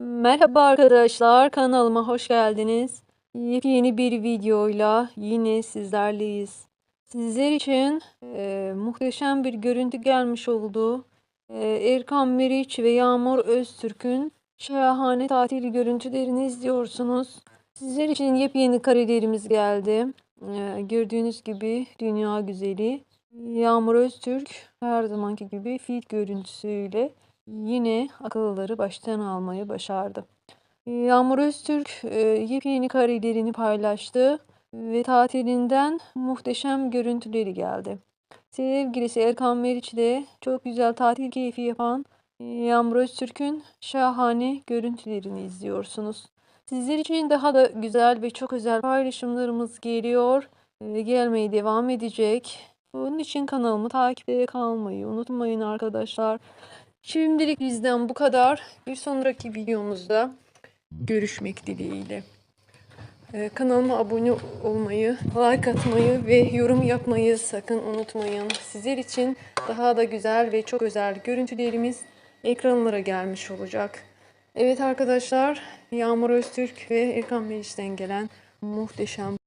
Merhaba arkadaşlar, kanalıma hoş geldiniz. Yepyeni bir videoyla yine sizlerleyiz. Sizler için e, muhteşem bir görüntü gelmiş oldu. E, Erkan Meriç ve Yağmur Öztürk'ün şahane tatil görüntülerini izliyorsunuz. Sizler için yepyeni karelerimiz geldi. E, gördüğünüz gibi dünya güzeli Yağmur Öztürk her zamanki gibi fit görüntüsüyle yine akılları baştan almayı başardı. Yağmur Öztürk e, yepyeni karelerini paylaştı ve tatilinden muhteşem görüntüleri geldi. Sevgilisi Erkan Meriç de çok güzel tatil keyfi yapan Yağmur Öztürk'ün şahane görüntülerini izliyorsunuz. Sizler için daha da güzel ve çok özel paylaşımlarımız geliyor ve gelmeye devam edecek. Bunun için kanalımı takipte kalmayı unutmayın arkadaşlar. Şimdilik bizden bu kadar. Bir sonraki videomuzda görüşmek dileğiyle. Ee, kanalıma abone olmayı, like atmayı ve yorum yapmayı sakın unutmayın. Sizler için daha da güzel ve çok özel görüntülerimiz ekranlara gelmiş olacak. Evet arkadaşlar, Yağmur Öztürk ve Erkan Meriç'ten gelen muhteşem